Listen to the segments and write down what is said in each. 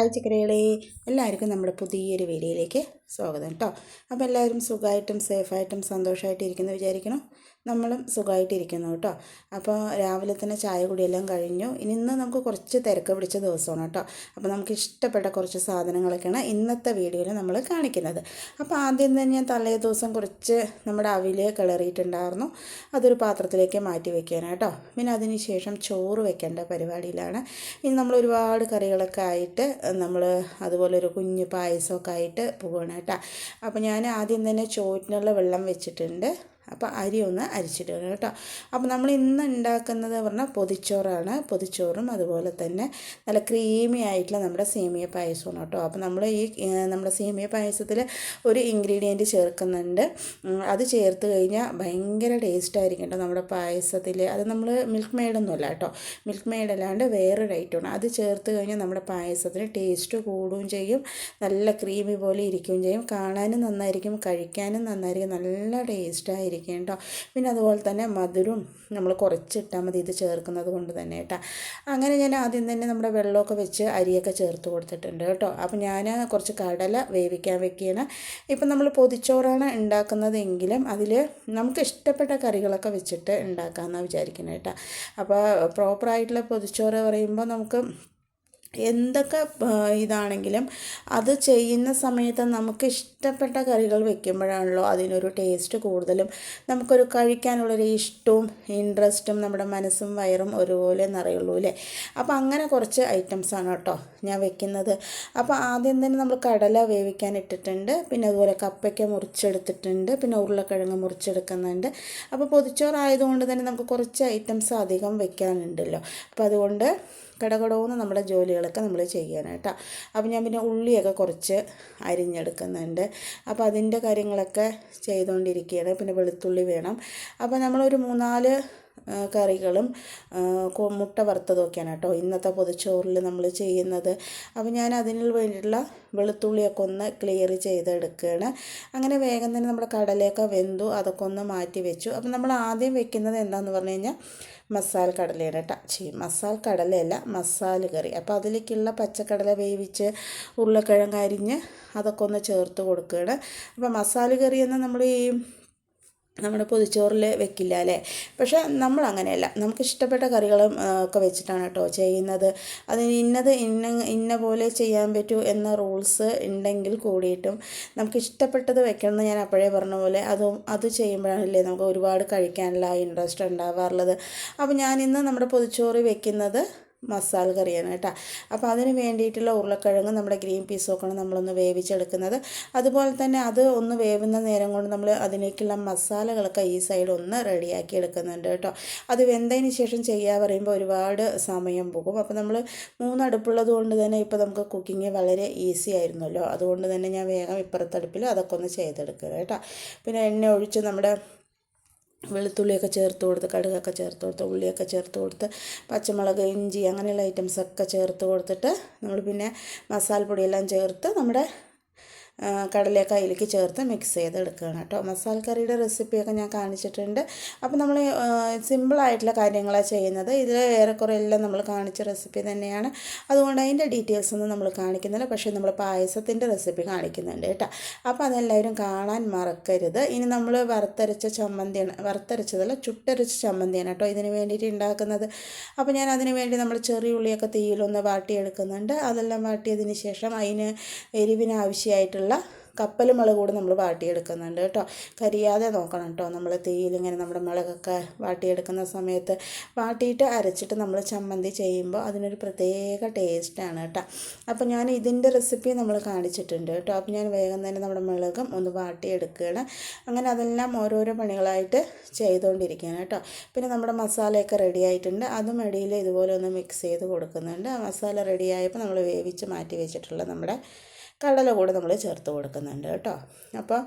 Hi എല്ലാവർക്കും നമ്മുടെ പുതിയൊരു വീഡിയോയിലേക്ക് സ്വാഗതം കേട്ടോ അപ്പോൾ എല്ലാവരും സുഖമായിട്ടും സേഫായിട്ടും സന്തോഷമായിട്ടും ഇരിക്കുന്നു വിചാരിക്കണം നമ്മളും സുഖമായിട്ടിരിക്കുന്നു കേട്ടോ അപ്പോൾ രാവിലെ തന്നെ ചായ കുടിയെല്ലാം കഴിഞ്ഞു. ഇനി ഇന്ന് നമുക്ക് കുറച്ച് തിരക്ക് പിടിച്ച ദിവസമാണ് കേട്ടോ അപ്പോൾ നമുക്ക് ഇഷ്ടപ്പെട്ട കുറച്ച് സാധനങ്ങളൊക്കെയാണ് ഇന്നത്തെ വീഡിയോയിൽ നമ്മൾ കാണിക്കുന്നത്. അപ്പോൾ ആദ്യം തന്നെ ഞാൻ തലേ ദിവസം കുറച്ച് നമ്മുടെ അവിൽ കിളറിയിട്ടുണ്ടായിരുന്നു. അതൊരു പാത്രത്തിലേക്ക് മാറ്റി വെക്കാനാണ് കേട്ടോ പിന്നെ അതിന് ശേഷം ചോറ് വെക്കേണ്ട പരിപാടിയിലാണ്. ഇനി നമ്മൾ ഒരുപാട് കറികളൊക്കെ ആയിട്ട് നമ്മൾ അതുപോലെ ഒരു കുഞ്ഞ് പായസമൊക്കെ ആയിട്ട് പോവുകയാണ് കേട്ടോ. അപ്പോൾ ഞാൻ ആദ്യം തന്നെ ചോറ്റിനുള്ള വെള്ളം വെച്ചിട്ടുണ്ട്. അപ്പോൾ അരി ഒന്ന് അരിച്ചിടുക കേട്ടോ. അപ്പോൾ നമ്മൾ ഇന്ന് ഉണ്ടാക്കുന്നത് പറഞ്ഞാൽ പൊതിച്ചോറാണ്. പൊതിച്ചോറും അതുപോലെ തന്നെ നല്ല ക്രീമി ആയിട്ടുള്ള നമ്മുടെ സേമിയ പായസമാണ് കേട്ടോ. അപ്പോൾ നമ്മൾ ഈ നമ്മുടെ സേമിയ പായസത്തിൽ ഒരു ഇൻഗ്രീഡിയന്റ് ചേർക്കുന്നുണ്ട്. അത് ചേർത്ത് കഴിഞ്ഞാൽ ഭയങ്കര ടേസ്റ്റ് ആയിരിക്കും കേട്ടോ നമ്മുടെ പായസത്തിൽ. അത് നമ്മൾ മിൽക്ക് മെയ്ഡൊന്നുമല്ല കേട്ടോ. മിൽക്ക് മെയ്ഡ് അല്ലാണ്ട് വേറൊരു ഐറ്റമാണ് അത് ചേർത്ത് കഴിഞ്ഞാൽ നമ്മുടെ പായസത്തിന് ടേസ്റ്റ് കൂടുകയും ചെയ്യും. നല്ല ക്രീമി പോലെ ഇരിക്കുകയും ചെയ്യും. കാണാനും നന്നായിരിക്കും. കഴിക്കാനും നന്നായിരിക്കും. നല്ല ടേസ്റ്റ് ആയിരിക്കും കേട്ടോ. പിന്നെ അതുപോലെ തന്നെ മധുരം നമ്മൾ കുറച്ചിട്ടാൽ മതി ഇത് ചേർക്കുന്നത് കൊണ്ട് തന്നെ കേട്ടോ. അങ്ങനെ ഞാൻ ആദ്യം തന്നെ നമ്മുടെ വെള്ളമൊക്കെ വെച്ച് അരിയൊക്കെ ചേർത്ത് കൊടുത്തിട്ടുണ്ട് കേട്ടോ. അപ്പോൾ ഞാൻ കുറച്ച് കടല വേവിക്കാൻ വെക്കുകയാണ്. ഇപ്പം നമ്മൾ പൊതിച്ചോറാണ് ഉണ്ടാക്കുന്നതെങ്കിലും അതിൽ നമുക്ക് ഇഷ്ടപ്പെട്ട കറികളൊക്കെ വെച്ചിട്ട് ഉണ്ടാക്കാമെന്നാണ് വിചാരിക്കുന്നത് കേട്ടോ. അപ്പോൾ പ്രോപ്പറായിട്ടുള്ള പൊതിച്ചോറ് പറയുമ്പോൾ നമുക്ക് എന്തൊക്കെ ഇതാണെങ്കിലും അത് ചെയ്യുന്ന സമയത്ത് നമുക്ക് ഇഷ്ടപ്പെട്ട കറികൾ വെക്കുമ്പോഴാണല്ലോ അതിനൊരു ടേസ്റ്റ് കൂടുതലും. നമുക്കൊരു കഴിക്കാനുള്ളൊരു ഇഷ്ടവും ഇൻട്രസ്റ്റും നമ്മുടെ മനസ്സും വയറും ഒരുപോലെ നിറയുള്ളൂ അല്ലേ? അപ്പോൾ അങ്ങനെ കുറച്ച് ഐറ്റംസാണ് കേട്ടോ ഞാൻ വെക്കുന്നത്. അപ്പോൾ ആദ്യം തന്നെ നമ്മൾ കടല വേവിക്കാൻ ഇട്ടിട്ടുണ്ട്. പിന്നെ അതുപോലെ കപ്പയ്ക്ക മുറിച്ചെടുത്തിട്ടുണ്ട്. പിന്നെ ഉരുളക്കിഴങ്ങ് മുറിച്ചെടുക്കുന്നുണ്ട്. അപ്പോൾ പൊതിച്ചോറായതുകൊണ്ട് തന്നെ നമുക്ക് കുറച്ച് ഐറ്റംസ് അധികം വെക്കാനുണ്ടല്ലോ. അപ്പോൾ അതുകൊണ്ട് കടകടോന്ന് നമ്മുടെ ജോലികളൊക്കെ നമ്മൾ ചെയ്യാനായിട്ടാണ് അപ്പോൾ ഞാൻ പിന്നെ ഉള്ളിയൊക്കെ കുറച്ച് അരിഞ്ഞെടുക്കുന്നുണ്ട്. അപ്പോൾ അതിന്റെ കാര്യങ്ങളൊക്കെ ചെയ്തുകൊണ്ടിരിക്കുകയാണ് പിന്നെ വെളുത്തുള്ളി വേണം. അപ്പോൾ നമ്മളൊരു മൂന്നാൽ കറികളും മുട്ട വറുത്തതൊക്കെയാണ് കേട്ടോ. ഇന്നത്തെ പൊതിച്ചോറിൽ നമ്മൾ ചെയ്യുന്നത്. അപ്പോൾ ഞാൻ അതിന് വേണ്ടിയിട്ടുള്ള വെളുത്തുള്ളിയൊക്കെ ഒന്ന് ക്ലിയർ ചെയ്തെടുക്കുകയാണ്. അങ്ങനെ വേഗം തന്നെ നമ്മുടെ കടലയൊക്കെ വെന്തു അതൊക്കെ ഒന്ന് മാറ്റി വെച്ചു. അപ്പോൾ നമ്മൾ ആദ്യം വെക്കുന്നത് എന്താണെന്ന് പറഞ്ഞു കഴിഞ്ഞാൽ മസാല കടലയാണ് കേട്ടോ. ചെയ്യും മസാല കടലയല്ല മസാല കറി. അപ്പോൾ അതിലേക്കുള്ള പച്ചക്കടല വേവിച്ച് ഉരുളക്കിഴങ്ങ് അരിഞ്ഞ് അതൊക്കെ ഒന്ന് ചേർത്ത് കൊടുക്കുകയാണ്. അപ്പോൾ മസാല കറി എന്ന് നമ്മൾ ഈ നമ്മുടെ പൊതിച്ചോറിൽ വെക്കില്ല അല്ലേ? പക്ഷേ നമ്മൾ അങ്ങനെയല്ല. നമുക്ക് ഇഷ്ടപ്പെട്ട കറികളും ഒക്കെ വെച്ചിട്ടാണ് കേട്ടോ ചെയ്യുന്നത്. അതിന് ഇന്നത് ഇന്ന ഇന്ന പോലെ ചെയ്യാൻ പറ്റൂ എന്ന റൂൾസ് ഉണ്ടെങ്കിൽ കൂടിയിട്ടും നമുക്ക് ഇഷ്ടപ്പെട്ടത് വെക്കണം ഞാൻ അപ്പോഴേ പറഞ്ഞ പോലെ അതും അത് ചെയ്യുമ്പോഴാണല്ലേ നമുക്ക് ഒരുപാട് കഴിക്കാനുള്ള ഇൻട്രസ്റ്റ് ഉണ്ടാവാറുള്ളത്. അപ്പോൾ ഞാൻ ഇന്ന് നമ്മുടെ പൊതിച്ചോറ് വെക്കുന്നത് മസാല കറിയാണ് കേട്ടോ. അപ്പോൾ അതിന് വേണ്ടിയിട്ടുള്ള ഉരുളക്കിഴങ്ങ് നമ്മുടെ ഗ്രീൻ പീസൊക്കെയാണ് നമ്മളൊന്ന് വേവിച്ചെടുക്കുന്നത്. അതുപോലെ തന്നെ അത് ഒന്ന് വേവുന്ന നേരം കൊണ്ട് നമ്മൾ അതിലേക്കുള്ള മസാലകളൊക്കെ ഈ സൈഡ് ഒന്ന് റെഡിയാക്കി എടുക്കുന്നുണ്ട് കേട്ടോ. അത് വെന്തതിന് ശേഷം ചെയ്യാൻ പറയുമ്പോൾ ഒരുപാട് സമയം പോകും. അപ്പോൾ നമ്മൾ മൂന്നടുപ്പുള്ളത് കൊണ്ട് തന്നെ ഇപ്പോൾ നമുക്ക് കുക്കിംഗ് വളരെ ഈസി ആയിരുന്നല്ലോ. അതുകൊണ്ട് തന്നെ ഞാൻ വേഗം ഇപ്പുറത്തടുപ്പിൽ അതൊക്കെ ഒന്ന് ചെയ്തെടുക്കുക കേട്ടോ. പിന്നെ എണ്ണ ഒഴിച്ച് നമ്മുടെ വെളുത്തുള്ളിയൊക്കെ ചേർത്ത് കൊടുത്ത് കടുകൊക്കെ ചേർത്ത് കൊടുത്ത് ഉള്ളിയൊക്കെ ചേർത്ത് കൊടുത്ത് പച്ചമുളക് ഇഞ്ചി അങ്ങനെയുള്ള ഐറ്റംസൊക്കെ ചേർത്ത് കൊടുത്തിട്ട് നമ്മൾ പിന്നെ മസാലപ്പൊടിയെല്ലാം ചേർത്ത് നമ്മുടെ കടലയൊക്കെ അതിലേക്ക് ചേർത്ത് മിക്സ് ചെയ്തെടുക്കുകയാണ് കേട്ടോ. മസാല കറിയുടെ റെസിപ്പിയൊക്കെ ഞാൻ കാണിച്ചിട്ടുണ്ട്. അപ്പോൾ നമ്മൾ സിമ്പിളായിട്ടുള്ള കാര്യങ്ങളാണ് ചെയ്യുന്നത്. ഇതിൽ ഏറെക്കുറെ എല്ലാം നമ്മൾ കാണിച്ച റെസിപ്പി തന്നെയാണ്. അതുകൊണ്ട് അതിന്റെ ഡീറ്റെയിൽസ് ഒന്നും നമ്മൾ കാണിക്കുന്നില്ല. പക്ഷേ നമ്മൾ പായസത്തിന്റെ റെസിപ്പി കാണിക്കുന്നുണ്ട് കേട്ടോ. അപ്പോൾ അതെല്ലാവരും കാണാൻ മറക്കരുത്. ഇനി നമ്മൾ വറുത്തരച്ച ചമ്മന്തിയാണ് വറുത്തരച്ചതല്ല ചുട്ടരച്ച ചമ്മന്തിയാണ് കേട്ടോ ഇതിന് വേണ്ടിയിട്ട് ഉണ്ടാക്കുന്നത്. അപ്പോൾ ഞാൻ അതിന് വേണ്ടി നമ്മൾ ചെറിയ ഉള്ളിയൊക്കെ തീയിലൊന്ന് വാട്ടിയെടുക്കുന്നുണ്ട്. അതെല്ലാം വാട്ടിയതിന് ശേഷം അതിന് എരിവിന് ആവശ്യമായിട്ടുള്ള കപ്പൽ മുളക് കൂടെ നമ്മൾ വാട്ടിയെടുക്കുന്നുണ്ട് കേട്ടോ. കരിയാതെ നോക്കണം കേട്ടോ. നമ്മൾ തീയിലിങ്ങനെ നമ്മുടെ മുളകൊക്കെ വാട്ടിയെടുക്കുന്ന സമയത്ത് വാട്ടിയിട്ട് അരച്ചിട്ട് നമ്മൾ ചമ്മന്തി ചെയ്യുമ്പോൾ അതിനൊരു പ്രത്യേക ടേസ്റ്റാണ് കേട്ടോ. അപ്പോൾ ഞാൻ ഇതിന്റെ റെസിപ്പി നമ്മൾ കാണിച്ചിട്ടുണ്ട് കേട്ടോ. അപ്പോൾ ഞാൻ വേഗം തന്നെ നമ്മുടെ മുളകും ഒന്ന് വാട്ടിയെടുക്കുകയാണ്. അങ്ങനെ അതെല്ലാം ഓരോരോ പണികളായിട്ട് ചെയ്തുകൊണ്ടിരിക്കുകയാണ് കേട്ടോ. പിന്നെ നമ്മുടെ മസാലയൊക്കെ റെഡി ആയിട്ടുണ്ട്. അതും ഇടയിൽ ഇതുപോലെ ഒന്ന് മിക്സ് ചെയ്ത് കൊടുക്കുന്നുണ്ട്. മസാല റെഡി ആയപ്പോൾ നമ്മൾ വേവിച്ച് മാറ്റി വെച്ചിട്ടുള്ള നമ്മുടെ കടല കൂടെ നമ്മൾ ചേർത്ത് കൊടുക്കുന്നുണ്ട് കേട്ടോ. അപ്പോൾ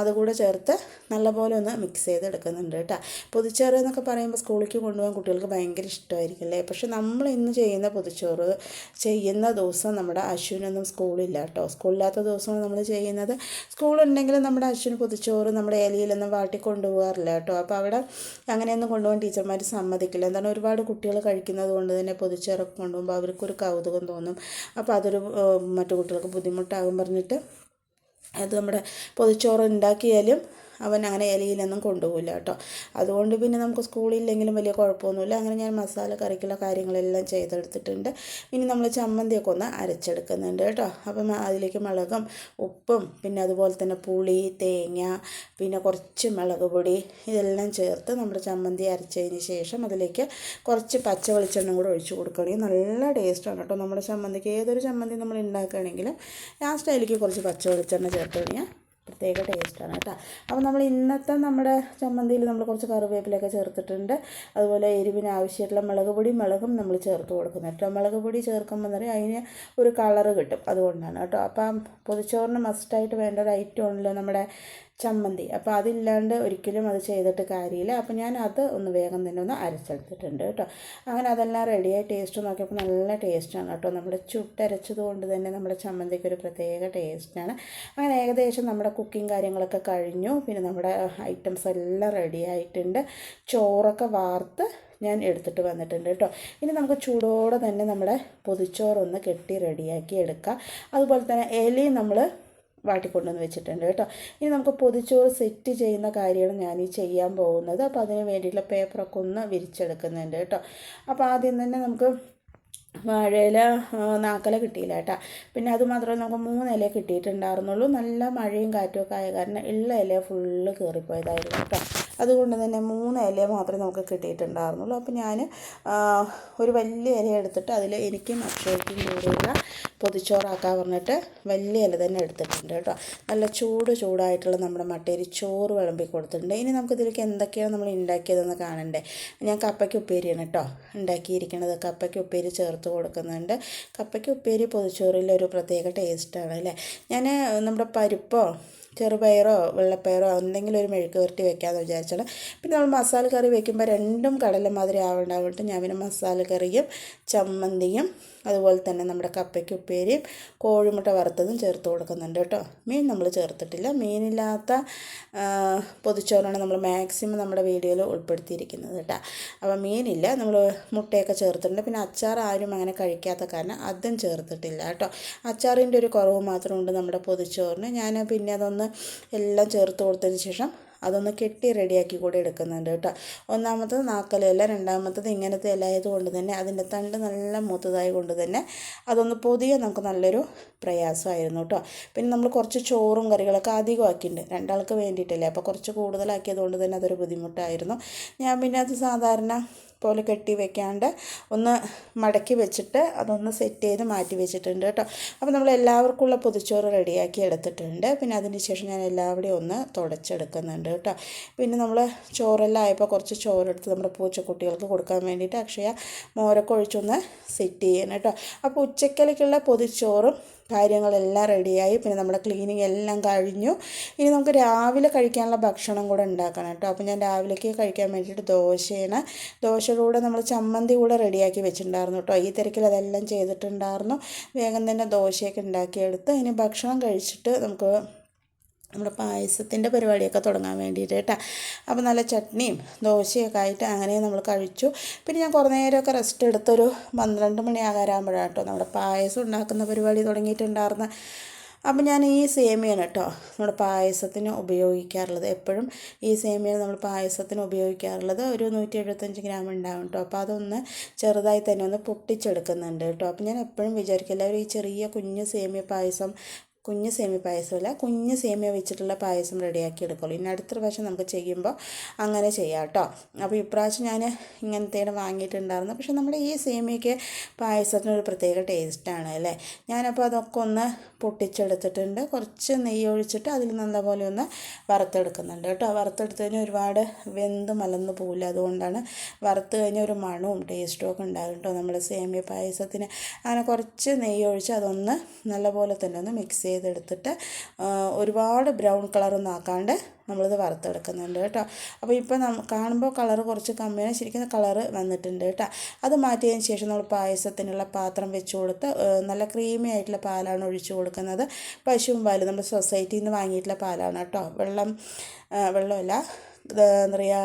അതുകൂടെ ചേർത്ത് നല്ലപോലെ ഒന്ന് മിക്സ് ചെയ്ത് എടുക്കുന്നുണ്ട് കേട്ടോ. പൊതിച്ചോറ് എന്നൊക്കെ പറയുമ്പോൾ സ്കൂളിലേക്ക് കൊണ്ടുപോകാൻ കുട്ടികൾക്ക് ഭയങ്കര ഇഷ്ടമായിരിക്കും അല്ലേ പക്ഷെ നമ്മൾ ഇന്ന് ചെയ്യുന്ന പൊതിച്ചോറ് ചെയ്യുന്ന ദിവസം നമ്മുടെ അശ്വിനൊന്നും സ്കൂളില്ല കേട്ടോ. സ്കൂളില്ലാത്ത ദിവസമാണ് നമ്മൾ ചെയ്യുന്നത്. സ്കൂളുണ്ടെങ്കിലും നമ്മുടെ അശ്വിന് പൊതിച്ചോറ് നമ്മുടെ ഇലയിലൊന്നും വാട്ടി കൊണ്ടുപോകാറില്ല കേട്ടോ. അപ്പോൾ അവിടെ അങ്ങനെയൊന്നും കൊണ്ടുപോകാൻ ടീച്ചർമാർ സമ്മതിക്കില്ല. എന്താണ് ഒരുപാട് കുട്ടികൾ കഴിക്കുന്നത് കൊണ്ട് തന്നെ പൊതിച്ചോറൊക്കെ കൊണ്ടുപോകുമ്പോൾ അവർക്കൊരു കൗതുകം തോന്നും. അപ്പോൾ അതൊരു മറ്റു കുട്ടികൾക്ക് ബുദ്ധിമുട്ടാകും പറഞ്ഞിട്ട്. അത് നമ്മുടെ പൊതിച്ചോറ് ഉണ്ടാക്കിയാലും അവൻ അങ്ങനെ ഇലയിലൊന്നും കൊണ്ടുപോകില്ല കേട്ടോ. അതുകൊണ്ട് പിന്നെ നമുക്ക് സ്കൂളില്ലെങ്കിലും വലിയ കുഴപ്പമൊന്നുമില്ല. അങ്ങനെ ഞാൻ മസാല കറിക്കുള്ള കാര്യങ്ങളെല്ലാം ചെയ്തെടുത്തിട്ടുണ്ട്. ഇനി നമ്മൾ ചമ്മന്തിയൊക്കെ ഒന്ന് അരച്ചെടുക്കുന്നുണ്ട് കേട്ടോ. അപ്പം അതിലേക്ക് മുളകും ഉപ്പും പിന്നെ അതുപോലെ തന്നെ പുളി തേങ്ങ പിന്നെ കുറച്ച് മുളക് പൊടി ഇതെല്ലാം ചേർത്ത് നമ്മുടെ ചമ്മന്തി അരച്ചതിന് ശേഷം അതിലേക്ക് കുറച്ച് പച്ച വെളിച്ചെണ്ണ കൂടെ ഒഴിച്ച് കൊടുക്കുകയാണെങ്കിൽ നല്ല ടേസ്റ്റാണ് കേട്ടോ. നമ്മുടെ ചമ്മന്തിക്ക് ഏതൊരു ചമ്മന്തി നമ്മൾ ഉണ്ടാക്കുകയാണെങ്കിലും ലാസ്റ്റ് അതിലേക്ക് കുറച്ച് പച്ച വെളിച്ചെണ്ണ ചേർത്ത് കഴിഞ്ഞാൽ പ്രത്യേക ടേസ്റ്റാണ് കേട്ടോ. അപ്പോൾ നമ്മൾ ഇന്നത്തെ നമ്മുടെ ചമ്മന്തിയിൽ നമ്മൾ കുറച്ച് കറിവേപ്പിലൊക്കെ ചേർത്തിട്ടുണ്ട്. അതുപോലെ എരിവിന് ആവശ്യമായിട്ടുള്ള മുളക് പൊടി മുളകും നമ്മൾ ചേർത്ത് കൊടുക്കുന്നത് കേട്ടോ. മുളക് പൊടി ചേർക്കുമ്പോൾ തന്നെ അതിന് ഒരു കളറ് കിട്ടും അതുകൊണ്ടാണ് കേട്ടോ. അപ്പം പൊതിച്ചോറിന് മസ്റ്റായിട്ട് വേണ്ട ഒരു ഐറ്റം ആണല്ലോ നമ്മുടെ ചമ്മന്തി. അപ്പോൾ അതില്ലാണ്ട് ഒരിക്കലും അത് ചെയ്തിട്ട് കാര്യമില്ല. അപ്പോൾ ഞാൻ അത് ഒന്ന് വേഗം തന്നെ ഒന്ന് അരച്ചെടുത്തിട്ടുണ്ട് കേട്ടോ. അങ്ങനെ അതെല്ലാം റെഡിയായി ടേസ്റ്റ് നോക്കിയപ്പോൾ നല്ല ടേസ്റ്റാണ് കേട്ടോ. നമ്മുടെ ചുട്ടരച്ചത് കൊണ്ട് തന്നെ നമ്മുടെ ചമ്മന്തിക്ക് ഒരു പ്രത്യേക ടേസ്റ്റാണ് അങ്ങനെ ഏകദേശം നമ്മുടെ കുക്കിംഗ് കാര്യങ്ങളൊക്കെ കഴിഞ്ഞു. പിന്നെ നമ്മുടെ ഐറ്റംസ് എല്ലാം റെഡി ആയിട്ടുണ്ട്. ചോറൊക്കെ വാർത്ത് ഞാൻ എടുത്തിട്ട് വന്നിട്ടുണ്ട് കേട്ടോ. ഇനി നമുക്ക് ചൂടോടെ തന്നെ നമ്മുടെ പൊതിച്ചോറൊന്ന് കെട്ടി റെഡിയാക്കി എടുക്കാം. അതുപോലെ തന്നെ ഇലയും നമ്മൾ വാട്ടിക്കൊണ്ടുവന്ന് വെച്ചിട്ടുണ്ട് കേട്ടോ. ഇനി നമുക്ക് പൊതിച്ചോറ് സെറ്റ് ചെയ്യുന്ന കാര്യമാണ് ഞാൻ ഈ ചെയ്യാൻ പോകുന്നത്. അപ്പോൾ അതിന് വേണ്ടിയിട്ടുള്ള പേപ്പറൊക്കെ ഒന്ന് വിരിച്ചെടുക്കുന്നുണ്ട് കേട്ടോ. അപ്പോൾ ആദ്യം തന്നെ നമുക്ക് വാഴയില നാക്കല കിട്ടിയില്ല കേട്ടോ. പിന്നെ അത് മാത്രമല്ല നമുക്ക് മൂന്ന് ഇല കിട്ടിയിട്ടുണ്ടായിരുന്നുള്ളൂ. നല്ല മഴയും കാറ്റുമൊക്കെ ആയ കാരണം ഉള്ള ഇല ഫുള്ള് കയറിപ്പോയതായിരുന്നു കേട്ടോ. അതുകൊണ്ട് തന്നെ മൂന്ന് ഇല മാത്രമേ നമുക്ക് കിട്ടിയിട്ടുണ്ടായിരുന്നുള്ളൂ. അപ്പോൾ ഞാൻ ഒരു വലിയ ഇല എടുത്തിട്ട് അതിൽ എനിക്കും അക്ഷയക്കും കൂടിയുള്ള പൊതിച്ചോറാക്കാൻ പറഞ്ഞിട്ട് വലിയ ഇല തന്നെ എടുത്തിട്ടുണ്ട് കേട്ടോ. നല്ല ചൂട് ചൂടായിട്ടുള്ള നമ്മുടെ മട്ടേരി ചോറ് വിളമ്പി കൊടുത്തിട്ടുണ്ട്. ഇനി നമുക്ക് ഇതിലേക്ക് എന്തൊക്കെയാണ് നമ്മൾ ഉണ്ടാക്കിയതെന്ന് കാണണ്ടേ. ഞാൻ കപ്പയ്ക്ക് ഉപ്പേരിയാണ് കേട്ടോ ഉണ്ടാക്കിയിരിക്കുന്നത്. കപ്പയ്ക്ക് ഉപ്പേരി ചേർത്ത് കൊടുക്കുന്നുണ്ട്. കപ്പയ്ക്ക് ഉപ്പേരി പൊതിച്ചോറിൽ ഒരു പ്രത്യേക ടേസ്റ്റാണ് അല്ലേ? ഞാൻ നമ്മുടെ പരിപ്പോ ചെറുപയറോ വെള്ളപ്പയറോ എന്തെങ്കിലും ഒരു മെഴുക്ക് പുരട്ടി വെക്കാമെന്ന് വിചാരിച്ചാണ് പിന്നെ നമ്മൾ മസാല കറി വെക്കുമ്പോൾ രണ്ടും കടല മാതിരി ആവേണ്ടാവിട്ട് ഞാൻ പിന്നെ മസാല കറിയും ചമ്മന്തിയും അതുപോലെ തന്നെ നമ്മുടെ കപ്പയ്ക്ക് ഉപ്പേരിയും കോഴിമുട്ട വറുത്തതും ചേർത്ത് കൊടുക്കുന്നുണ്ട് കേട്ടോ. മീൻ നമ്മൾ ചേർത്തിട്ടില്ല. മീനില്ലാത്ത പൊതിച്ചോറാണ് നമ്മൾ മാക്സിമം നമ്മുടെ വീഡിയോയിൽ ഉൾപ്പെടുത്തിയിരിക്കുന്നത് കേട്ടോ. അപ്പോൾ മീനില്ല. നമ്മൾ മുട്ടയൊക്കെ ചേർത്തിട്ടുണ്ട്. പിന്നെ അച്ചാർ ആരും അങ്ങനെ കഴിക്കാത്ത കാരണം അതും ചേർത്തിട്ടില്ല കേട്ടോ. അച്ചാറിന്റെ ഒരു കുറവ് മാത്രമുണ്ട് നമ്മുടെ പൊതിച്ചോറിന്. ഞാൻ പിന്നെ അതൊന്ന് എല്ലാം ചേർത്ത് കൊടുത്തതിന് ശേഷം അതൊന്ന് കെട്ടി റെഡിയാക്കി കൂടെ എടുക്കുന്നുണ്ട് കേട്ടോ. ഒന്നാമത്തത് നാക്കലയല്ല രണ്ടാമത്തത് ഇങ്ങനത്തെ ഇല ആയതുകൊണ്ട് തന്നെ അതിന്റെ തണ്ട് നല്ല മൂത്തതായത് കൊണ്ട് തന്നെ അതൊന്ന് പൊതിയ നമുക്ക് നല്ലൊരു പ്രയാസമായിരുന്നു കേട്ടോ. പിന്നെ നമ്മൾ കുറച്ച് ചോറും കറികളൊക്കെ അധികമാക്കിയിട്ടുണ്ട് രണ്ടാൾക്ക് വേണ്ടിയിട്ടല്ലേ. അപ്പോൾ കുറച്ച് കൂടുതലാക്കിയത് കൊണ്ട് തന്നെ അതൊരു ബുദ്ധിമുട്ടായിരുന്നു. ഞാൻ പിന്നെ അത് സാധാരണ പോലെ കെട്ടി വെക്കാണ്ട് ഒന്ന് മടക്കി വെച്ചിട്ട് അതൊന്ന് സെറ്റ് ചെയ്ത് മാറ്റി വെച്ചിട്ടുണ്ട് കേട്ടോ. അപ്പോൾ നമ്മൾ എല്ലാവർക്കുമുള്ള പൊതിച്ചോറ് റെഡിയാക്കി എടുത്തിട്ടുണ്ട്. പിന്നെ അതിന് ശേഷം ഞാൻ എല്ലാവരുടെയും ഒന്ന് തുടച്ചെടുക്കുന്നുണ്ട് കേട്ടോ. പിന്നെ നമ്മൾ ചോറെല്ലാം ആയപ്പോൾ കുറച്ച് ചോറെടുത്ത് നമ്മുടെ പൂച്ചക്കുട്ടികൾക്ക് കൊടുക്കാൻ വേണ്ടിയിട്ട് അക്ഷയ മോരൊക്കെ ഒഴിച്ചൊന്ന് സെറ്റ് ചെയ്യണം കേട്ടോ. അപ്പോൾ ഉച്ചക്കലേക്കുള്ള പൊതിച്ചോറും കാര്യങ്ങളെല്ലാം റെഡിയായി. പിന്നെ നമ്മുടെ ക്ലീനിങ് എല്ലാം കഴിഞ്ഞു. ഇനി നമുക്ക് രാവിലെ കഴിക്കാനുള്ള ഭക്ഷണം കൂടെ ഉണ്ടാക്കണം കേട്ടോ. അപ്പോൾ ഞാൻ രാവിലേക്ക് കഴിക്കാൻ വേണ്ടിയിട്ട് ദോശയാണ്. ദോശയുടെ കൂടെ നമ്മൾ ചമ്മന്തി കൂടെ റെഡിയാക്കി വെച്ചിട്ടുണ്ടായിരുന്നു കേട്ടോ. ഈ തിരക്കിൽ അതെല്ലാം ചെയ്തിട്ടുണ്ടായിരുന്നു. വേഗം തന്നെ ദോശയൊക്കെ ഉണ്ടാക്കിയെടുത്ത് ഇനി ഭക്ഷണം കഴിച്ചിട്ട് നമുക്ക് നമ്മുടെ പായസത്തിന്റെ പരിപാടിയൊക്കെ തുടങ്ങാൻ വേണ്ടിയിട്ട് കേട്ടോ. അപ്പോൾ നല്ല ചട്നിയും ദോശയൊക്കെ ആയിട്ട് അങ്ങനെ നമ്മൾ കഴിച്ചു. പിന്നെ ഞാൻ കുറേ നേരമൊക്കെ റെസ്റ്റ് എടുത്തൊരു പന്ത്രണ്ട് മണി ആകാരാകുമ്പോഴാണ് കേട്ടോ നമ്മുടെ പായസം ഉണ്ടാക്കുന്ന പരിപാടി തുടങ്ങിയിട്ടുണ്ടായിരുന്ന. അപ്പം ഞാൻ ഈ സേമിയാണ് കേട്ടോ നമ്മുടെ പായസത്തിന് ഉപയോഗിക്കാറുള്ളത്. എപ്പോഴും ഈ സേമിയാണ് നമ്മൾ പായസത്തിന് ഉപയോഗിക്കാറുള്ളത്. ഒരു നൂറ്റി എഴുപത്തഞ്ച് ഗ്രാം ഉണ്ടാവും കേട്ടോ. അപ്പോൾ അതൊന്ന് ചെറുതായി തന്നെ ഒന്ന് പൊട്ടിച്ചെടുക്കുന്നുണ്ട് കേട്ടോ. അപ്പം ഞാൻ എപ്പോഴും വിചാരിക്കും എല്ലാവരും ഈ ചെറിയ കുഞ്ഞ് സേമിയ പായസം കുഞ്ഞ് സേമിയ പായസമല്ല കുഞ്ഞ് സേമിയ വെച്ചിട്ടുള്ള പായസം റെഡിയാക്കി എടുക്കുള്ളൂ. ഇനി അടുത്ത പ്രാവശ്യം നമുക്ക് ചെയ്യുമ്പോൾ അങ്ങനെ ചെയ്യാം കേട്ടോ. അപ്പോൾ ഇപ്രാവശ്യം ഞാൻ ഇങ്ങനത്തേനും വാങ്ങിയിട്ടുണ്ടായിരുന്നു. പക്ഷേ നമ്മുടെ ഈ സേമിയയ്ക്ക് പായസത്തിനൊരു പ്രത്യേക ടേസ്റ്റാണ് അല്ലേ? ഞാനപ്പോൾ അതൊക്കെ ഒന്ന് പൊട്ടിച്ചെടുത്തിട്ടുണ്ട്. കുറച്ച് നെയ്യ് ഒഴിച്ചിട്ട് അതിൽ നല്ലപോലെ ഒന്ന് വറുത്തെടുക്കുന്നുണ്ട് കേട്ടോ. വറുത്തെടുത്തതിന് ഒരുപാട് വെന്ത് മലന്ന് പോകില്ല അതുകൊണ്ടാണ് വറുത്ത് കഴിഞ്ഞാൽ ഒരു മണവും ടേസ്റ്റും ഒക്കെ ഉണ്ടാകും കേട്ടോ. നമ്മുടെ സേമിയ പായസത്തിന്. അങ്ങനെ കുറച്ച് നെയ്യ് ഒഴിച്ച് അതൊന്ന് നല്ലപോലെ തന്നെ ഒന്ന് മിക്സ് ചെയ്തെടുത്തിട്ട് ഒരുപാട് ബ്രൗൺ കളറൊന്നും ആക്കാണ്ട് നമ്മളിത് വറുത്തെടുക്കുന്നുണ്ട് കേട്ടോ. അപ്പോൾ ഇപ്പോൾ നമ്മൾ കാണുമ്പോൾ കളർ കുറച്ച് കമ്മിയാണ്. ശരിക്കും കളർ വന്നിട്ടുണ്ട് കേട്ടോ. അത് മാറ്റിയതിന് ശേഷം നമ്മൾ പായസത്തിനുള്ള പാത്രം വെച്ച് കൊടുത്ത് നല്ല ക്രീമി ആയിട്ടുള്ള പാലാണ് ഒഴിച്ചു കൊടുക്കുന്നത്. പശുവും പാലും നമ്മൾ സൊസൈറ്റിയിൽ നിന്ന് വാങ്ങിയിട്ടുള്ള പാലാണ് കേട്ടോ. വെള്ളം വെള്ളമല്ല എന്താ പറയുക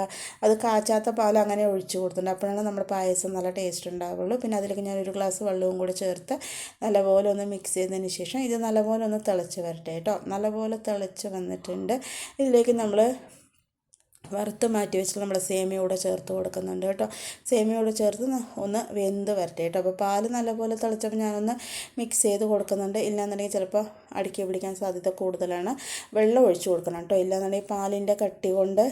അത് കാച്ചാത്ത പാൽ അങ്ങനെ ഒഴിച്ച് കൊടുത്തിട്ടുണ്ട്. അപ്പോഴാണ് നമ്മുടെ പായസം നല്ല ടേസ്റ്റ് ഉണ്ടാവുള്ളൂ. പിന്നെ അതിലേക്ക് ഞാൻ ഒരു ഗ്ലാസ് വെള്ളവും കൂടി ചേർത്ത് നല്ലപോലെ ഒന്ന് മിക്സ് ചെയ്തതിന് ശേഷം ഇത് നല്ലപോലെ ഒന്ന് തിളച്ച് വരട്ടെ കേട്ടോ. നല്ലപോലെ തിളച്ച് വന്നിട്ടുണ്ട്. ഇതിലേക്ക് നമ്മൾ വറുത്ത് മാറ്റി വെച്ചിട്ട് നമ്മൾ കൂടെ ചേർത്ത് കൊടുക്കുന്നുണ്ട് കേട്ടോ. സേമിയ കൂടെ ചേർത്ത് ഒന്ന് വെന്ത് വരട്ടെ കേട്ടോ. അപ്പോൾ പാൽ നല്ലപോലെ തിളച്ചപ്പോൾ ഞാനൊന്ന് മിക്സ് ചെയ്ത് കൊടുക്കുന്നുണ്ട്. ഇല്ലാന്നുണ്ടെങ്കിൽ ചിലപ്പോൾ അടുക്കി പിടിക്കാൻ സാധ്യത കൂടുതലാണ്. വെള്ളം ഒഴിച്ച് കൊടുക്കണം കേട്ടോ. ഇല്ലാന്നുണ്ടെങ്കിൽ പാലിന്റെ കട്ടി കൊണ്ട്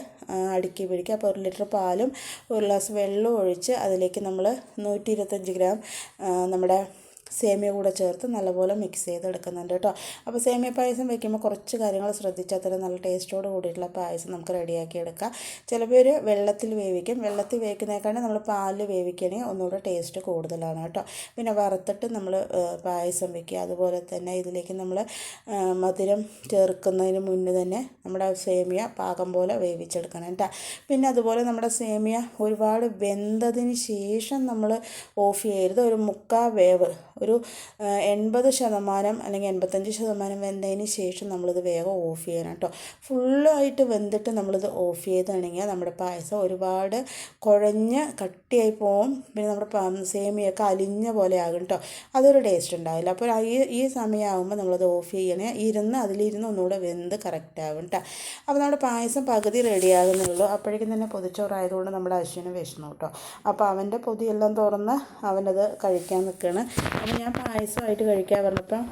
അടുക്കി പിടിക്കുക. അപ്പോൾ ഒരു ലിറ്റർ പാലും ഒരു ഗ്ലാസ് വെള്ളവും ഒഴിച്ച് അതിലേക്ക് നമ്മൾ നൂറ്റി ഗ്രാം നമ്മുടെ സേമിയ കൂടെ ചേർത്ത് നല്ലപോലെ മിക്സ് ചെയ്തെടുക്കുന്നുണ്ട് കേട്ടോ. അപ്പോൾ സേമിയ പായസം വയ്ക്കുമ്പോൾ കുറച്ച് കാര്യങ്ങൾ ശ്രദ്ധിച്ചാൽ തന്നെ നല്ല ടേസ്റ്റോട് കൂടിയിട്ടുള്ള പായസം നമുക്ക് റെഡിയാക്കി എടുക്കാം ചില പേര് വെള്ളത്തിൽ വേവിക്കും. വെള്ളത്തിൽ വേവിക്കുന്നതിനേക്കാളും നമ്മൾ പാലിൽ വേവിക്കുകയാണെങ്കിൽ ഒന്നുകൂടെ ടേസ്റ്റ് കൂടുതലാണ് കേട്ടോ. പിന്നെ വറുത്തിട്ട് നമ്മൾ പായസം വയ്ക്കുക അതുപോലെ തന്നെ ഇതിലേക്ക് നമ്മൾ മധുരം ചേർക്കുന്നതിന് മുന്നേ തന്നെ നമ്മുടെ സേമിയ പാകം പോലെ വേവിച്ചെടുക്കണം കേട്ടോ. പിന്നെ അതുപോലെ നമ്മുടെ സേമിയ ഒരുപാട് വെന്തതിന് ശേഷം നമ്മൾ ഓഫ് ചെയ്യരുത്. ഒരു മുക്കാ വേവ് ഒരു എൺപത് ശതമാനം അല്ലെങ്കിൽ എൺപത്തഞ്ച് ശതമാനം വെന്തതിന് ശേഷം നമ്മളിത് വേഗം ഓഫ് ചെയ്യണം കേട്ടോ. ഫുള്ളായിട്ട് വെന്തിട്ട് നമ്മളിത് ഓഫ് ചെയ്താണെങ്കിൽ നമ്മുടെ പായസം ഒരുപാട് കുഴഞ്ഞ് കട്ടിയായി പോവും. പിന്നെ നമ്മുടെ സേമിയൊക്കെ അലിഞ്ഞ പോലെ ആകും കേട്ടോ. അതൊരു ടേസ്റ്റ് ഉണ്ടാവില്ല. അപ്പോൾ ഈ ഈ സമയമാകുമ്പോൾ നമ്മളത് ഓഫ് ചെയ്യണേ ഇരുന്ന് അതിലിരുന്ന് ഒന്നുകൂടെ വെന്ത് കറക്റ്റ് ആകും കേട്ടോ അപ്പോൾ നമ്മുടെ പായസം പകുതി റെഡി ആകുന്നുള്ളൂ. അപ്പോഴേക്കും തന്നെ പൊതിച്ചോറായതുകൊണ്ട് നമ്മുടെ അശ്വിന് വിഷമം കേട്ടോ. അപ്പോൾ അവന്റെ പൊതിയെല്ലാം തുറന്ന് അവനത് കഴിക്കാൻ നിൽക്കുകയാണ് ഞാൻ പായസമായിട്ട് കഴിക്കാൻ പറഞ്ഞപ്പോൾ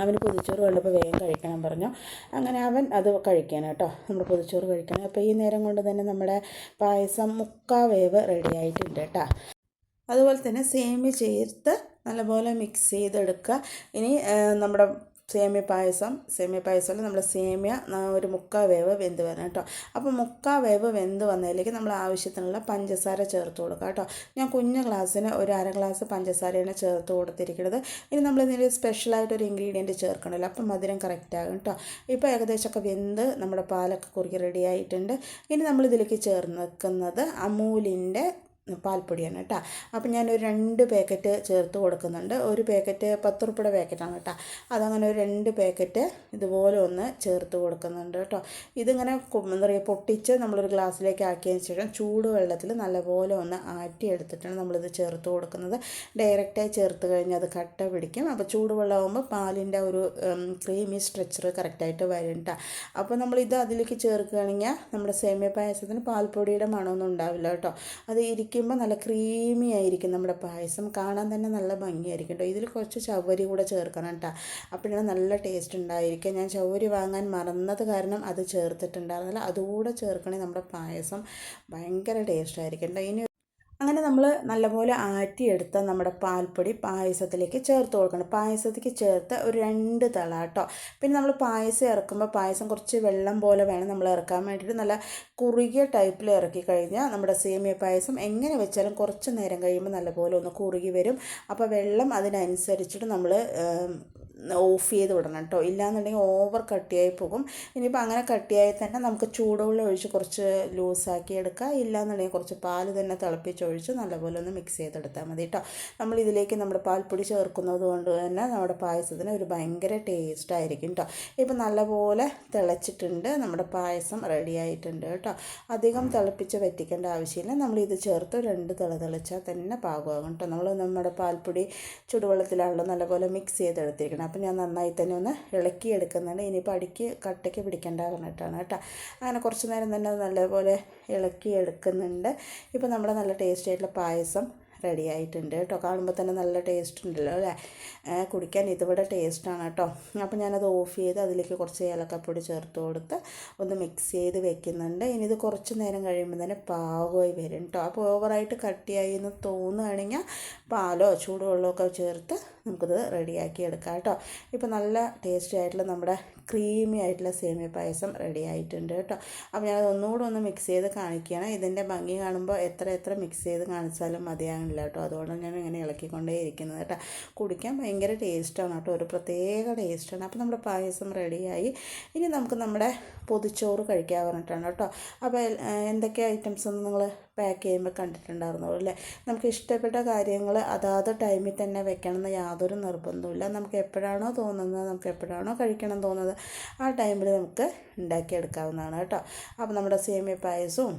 അവന് പൊതിച്ചോറ് കണ്ടപ്പോൾ വേഗം കഴിക്കണം പറഞ്ഞു. അങ്ങനെ അവൻ അത് കഴിക്കാൻ കേട്ടോ. നമ്മൾ പൊതിച്ചോറ് കഴിക്കണം. അപ്പോൾ ഈ നേരം കൊണ്ട് തന്നെ നമ്മുടെ പായസം മുക്കാ വേവ് റെഡി ആയിട്ടുണ്ട് കേട്ടോ. അതുപോലെ തന്നെ സേമി ചേർത്ത് നല്ലപോലെ മിക്സ് ചെയ്തെടുക്കുക. ഇനി നമ്മുടെ സേമിയ പായസം. സേമിയ പായസമല്ല നമ്മൾ സേമിയ ഒരു മുക്കാൽ വേവ് വെന്ത് വരണം കേട്ടോ. അപ്പോൾ മുക്കാൽ വേവ് വെന്ത് വന്നതിലേക്ക് നമ്മൾ ആവശ്യത്തിനുള്ള പഞ്ചസാര ചേർത്ത് കൊടുക്കുക കേട്ടോ. ഞാൻ കുഞ്ഞ് ഗ്ലാസ്സിന് ഒരു അര ഗ്ലാസ് പഞ്ചസാരയാണ് ചേർത്ത് കൊടുത്തിരിക്കുന്നത്. ഇനി നമ്മൾ ഇതിന് സ്പെഷ്യലായിട്ട് ഒരു ഇൻഗ്രീഡിയന്റ് ചേർക്കണമല്ലോ. അപ്പം മധുരം കറക്റ്റ് ആകും കേട്ടോ. ഇപ്പോൾ ഏകദേശമൊക്കെ വെന്ത് നമ്മുടെ പാലൊക്കെ കുറുക്കി റെഡി ആയിട്ടുണ്ട്. ഇനി നമ്മളിതിലേക്ക് ചേർന്ന് വെക്കുന്നത് അമൂലിന്റെ പാൽപ്പൊടിയാണ് കേട്ടോ. അപ്പം ഞാനൊരു രണ്ട് പാക്കറ്റ് ചേർത്ത് കൊടുക്കുന്നുണ്ട്. ഒരു പാക്കറ്റ് പത്ത് റുപ്പയുടെ പാക്കറ്റാണ് കേട്ടോ. അതങ്ങനെ ഒരു രണ്ട് പാക്കറ്റ് ഇതുപോലെ ഒന്ന് ചേർത്ത് കൊടുക്കുന്നുണ്ട് കേട്ടോ. ഇതിങ്ങനെ എന്താ പറയുക പൊട്ടിച്ച് നമ്മളൊരു ഗ്ലാസ്സിലേക്ക് ആക്കിയതിന് ശേഷം ചൂടുവെള്ളത്തിൽ നല്ലപോലെ ഒന്ന് ആറ്റി എടുത്തിട്ടാണ് നമ്മളിത് ചേർത്ത് കൊടുക്കുന്നത്. ഡയറക്റ്റായി ചേർത്ത് കഴിഞ്ഞാൽ അത് കട്ട പിടിക്കും. അപ്പോൾ ചൂട് വെള്ളമാകുമ്പോൾ പാലിന്റെ ഒരു ക്രീമി സ്ട്രെച്ചർ കറക്റ്റായിട്ട് വരും കേട്ടോ. അപ്പോൾ നമ്മളിത് അതിലേക്ക് ചേർക്കുകയാണെങ്കിൽ നമ്മുടെ സേമിയ പായസത്തിന് പാൽപ്പൊടിയുടെ മണമൊന്നും ഉണ്ടാവില്ല കേട്ടോ. അത് ഇരിക്കും കുടിക്കുമ്പോൾ നല്ല ക്രീമി ആയിരിക്കും നമ്മുടെ പായസം. കാണാൻ തന്നെ നല്ല ഭംഗിയായിരിക്കും കേട്ടോ. ഇതിൽ കുറച്ച് ചവരി കൂടെ ചേർക്കണം കേട്ടോ. അപ്പോഴാണ് നല്ല ടേസ്റ്റ് ഉണ്ടായിരിക്കും ഞാൻ ചവരി വാങ്ങാൻ മറന്നത് കാരണം അത് ചേർത്തിട്ടുണ്ടായിരുന്നില്ല. അതുകൂടെ ചേർക്കണേ നമ്മുടെ പായസം. ഭയങ്കര ടേസ്റ്റ് ആയിരിക്കും കേട്ടോ. ഇനി അങ്ങനെ നമ്മൾ നല്ലപോലെ ആറ്റിയെടുത്ത നമ്മുടെ പാൽപ്പൊടി പായസത്തിലേക്ക് ചേർത്ത് കൊടുക്കണം. പായസത്തിലേക്ക് ചേർത്ത് ഒരു രണ്ട് തള കേട്ടോ പിന്നെ നമ്മൾ പായസം ഇറക്കുമ്പോൾ പായസം കുറച്ച് വെള്ളം പോലെ വേണം നമ്മൾ ഇറക്കാൻ വേണ്ടിയിട്ട്. നല്ല കുറുകിയ ടൈപ്പിൽ ഇറക്കി കഴിഞ്ഞാൽ നമ്മുടെ സേമിയ പായസം എങ്ങനെ വെച്ചാലും കുറച്ച് നേരം കഴിയുമ്പോൾ നല്ലപോലെ ഒന്ന് കുറുകി വരും. അപ്പോൾ വെള്ളം അതിനനുസരിച്ചിട്ട് നമ്മൾ ഓഫ് ചെയ്ത് വിടണം കേട്ടോ ഇല്ലാന്നുണ്ടെങ്കിൽ ഓവർ കട്ടിയായി പോകും. ഇനിയിപ്പോൾ അങ്ങനെ കട്ടിയായി തന്നെ നമുക്ക് ചൂടുവെള്ളം ഒഴിച്ച് കുറച്ച് ലൂസാക്കി എടുക്കുക ഇല്ലാന്നുണ്ടെങ്കിൽ കുറച്ച് പാൽ തന്നെ തിളപ്പിച്ചൊഴിച്ച് നല്ലപോലെ ഒന്ന് മിക്സ് ചെയ്തെടുത്താൽ മതി കേട്ടോ നമ്മൾ ഇതിലേക്ക് നമ്മുടെ പാൽപ്പൊടി ചേർക്കുന്നത് കൊണ്ട് തന്നെ നമ്മുടെ പായസത്തിന് ഒരു ഭയങ്കര ടേസ്റ്റ് ആയിരിക്കും കേട്ടോ ഇപ്പം നല്ലപോലെ തിളച്ചിട്ടുണ്ട്. നമ്മുടെ പായസം റെഡി ആയിട്ടുണ്ട് കേട്ടോ അധികം തിളപ്പിച്ച് വറ്റിക്കേണ്ട ആവശ്യമില്ല. നമ്മൾ ഇത് ചേർത്ത് രണ്ട് തിള തിളച്ചാൽ തന്നെ പാകമാകും കേട്ടോ നമ്മൾ നമ്മുടെ പാൽപ്പൊടി ചുടുവെള്ളത്തിലാണല്ലോ നല്ലപോലെ മിക്സ് ചെയ്തെടുത്തിരിക്കണം. അപ്പം ഞാൻ നന്നായി തന്നെ ഒന്ന് ഇളക്കി എടുക്കുന്നുണ്ട് ഇനിയിപ്പോൾ അടിക്ക് കട്ടയ്ക്ക് പിടിക്കേണ്ട പറഞ്ഞിട്ടാണ് കേട്ടോ. അങ്ങനെ കുറച്ച് നേരം തന്നെ നല്ലപോലെ ഇളക്കി എടുക്കുന്നുണ്ട് ഇപ്പോൾ നമ്മുടെ നല്ല ടേസ്റ്റ് ആയിട്ടുള്ള പായസം റെഡി ആയിട്ടുണ്ട് കേട്ടോ. കാണുമ്പോൾ തന്നെ നല്ല ടേസ്റ്റ് ഉണ്ടല്ലോ അല്ലേ? കുടിക്കാൻ ഇതിവിടെ ടേസ്റ്റാണ് കേട്ടോ. അപ്പോൾ ഞാനത് ഓഫ് ചെയ്ത് അതിലേക്ക് കുറച്ച് ഏലക്കപ്പൊടി ചേർത്ത് കൊടുത്ത് ഒന്ന് മിക്സ് ചെയ്ത് വെക്കുന്നുണ്ട്. ഇനി ഇത് കുറച്ച് നേരം കഴിയുമ്പോൾ തന്നെ പാകമായി വരും കേട്ടോ. അപ്പോൾ ഓവറായിട്ട് കട്ടിയായി എന്ന് തോന്നുകയാണെങ്കിൽ പാലോ ചൂടുവെള്ളമോ ഒക്കെ ചേർത്ത് നമുക്കിത് റെഡിയാക്കി എടുക്കാം കേട്ടോ. ഇപ്പോൾ നല്ല ടേസ്റ്റി ആയിട്ടുള്ള നമ്മുടെ ക്രീമി ആയിട്ടുള്ള സേമിയ പായസം റെഡി ആയിട്ടുണ്ട് കേട്ടോ. അപ്പോൾ ഞാനത് ഒന്നുകൂടെ ഒന്ന് മിക്സ് ചെയ്ത് കാണിക്കുകയാണ്. ഇതിന്റെ ഭംഗി കാണുമ്പോൾ എത്ര എത്ര മിക്സ് ചെയ്ത് കാണിച്ചാലും മതിയാകില്ല കേട്ടോ. അതുകൊണ്ടാണ് ഞാൻ ഇങ്ങനെ ഇളക്കിക്കൊണ്ടേ ഇരിക്കുന്നത് കേട്ടോ. കുടിക്കാൻ ഭയങ്കര ടേസ്റ്റാണ് കേട്ടോ. ഒരു പ്രത്യേക ടേസ്റ്റാണ്. അപ്പോൾ നമ്മുടെ പായസം റെഡിയായി. ഇനി നമുക്ക് നമ്മുടെ പൊതിച്ചോറ് കഴിക്കാൻ പറഞ്ഞിട്ടാണ് കേട്ടോ. അപ്പോൾ എന്തൊക്കെ ഐറ്റംസ് ഒന്ന് നിങ്ങൾ പാക്ക് ചെയ്യുമ്പോൾ കണ്ടിട്ടുണ്ടായിരുന്നുള്ളൂ അല്ലേ? നമുക്ക് ഇഷ്ടപ്പെട്ട കാര്യങ്ങൾ അതാത് ടൈമിൽ തന്നെ വെക്കണമെന്ന് യാതൊരു നിർബന്ധമില്ല നമുക്ക് എപ്പോഴാണോ തോന്നുന്നത് നമുക്ക് എപ്പോഴാണോ കഴിക്കണം തോന്നുന്നത് ആ ടൈമിൽ നമുക്ക് ഉണ്ടാക്കിയെടുക്കാവുന്നതാണ് കേട്ടോ. അപ്പോൾ നമ്മുടെ സേമിയ പായസവും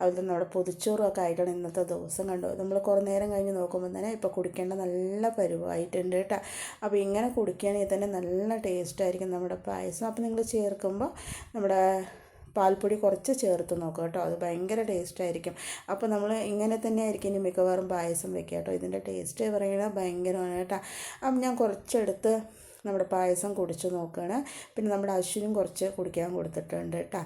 അതുപോലെ നമ്മുടെ പൊതിച്ചോറും ഒക്കെ ആയിട്ടാണ് ഇന്നത്തെ ദിവസം കണ്ടു നമ്മൾ കുറേ നേരം കഴിഞ്ഞ് നോക്കുമ്പോൾ തന്നെ ഇപ്പോൾ കുടിക്കേണ്ട നല്ല പരുവായിട്ടുണ്ട് കേട്ടോ. അപ്പോൾ ഇങ്ങനെ കുടിക്കുകയാണെങ്കിൽ തന്നെ നല്ല ടേസ്റ്റായിരിക്കും നമ്മുടെ പായസം. അപ്പോൾ നിങ്ങൾ ചേർക്കുമ്പോൾ നമ്മുടെ പാൽപ്പൊടി കുറച്ച് ചേർത്ത് നോക്കുക കേട്ടോ. അത് ഭയങ്കര ടേസ്റ്റ് ആയിരിക്കും. അപ്പോൾ നമ്മൾ ഇങ്ങനെ തന്നെ ആയിരിക്കും ഇനി മിക്കവാറും പായസം വെക്കുക കേട്ടോ. ഇതിന്റെ ടേസ്റ്റ് പറയുന്നത് ഭയങ്കരമാണ് കേട്ടോ. അപ്പം ഞാൻ കുറച്ചെടുത്ത് നമ്മുടെ പായസം കുടിച്ച് നോക്കുകയാണ്. പിന്നെ നമ്മുടെ അശ്വിനും കുറച്ച് കുടിക്കാൻ കൊടുത്തിട്ടുണ്ട് കേട്ടോ.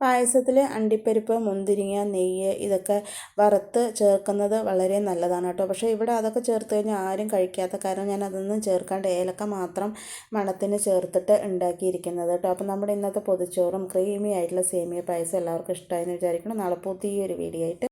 പായസത്തിൽ അണ്ടിപ്പരിപ്പ് മുന്തിരിങ്ങ നെയ്യ് ഇതൊക്കെ വറുത്ത് ചേർക്കുന്നത് വളരെ നല്ലതാണ് കേട്ടോ. പക്ഷേ ഇവിടെ അതൊക്കെ ചേർത്ത് കഴിഞ്ഞാൽ ആരും കഴിക്കാത്ത കാരണം ഞാൻ അതൊന്നും ചേർക്കാണ്ട് ഏലക്ക മാത്രം മണത്തിന് ചേർത്തിട്ട് ഉണ്ടാക്കിയിരിക്കുന്നത് കേട്ടോ. അപ്പോൾ നമ്മുടെ ഇന്നത്തെ പൊതിച്ചോറും ക്രീമി ആയിട്ടുള്ള സേമിയ പായസം എല്ലാവർക്കും ഇഷ്ടമായെന്ന് വിചാരിക്കണം നാളെ പുതിയൊരു വീഡിയോ ആയിട്ട്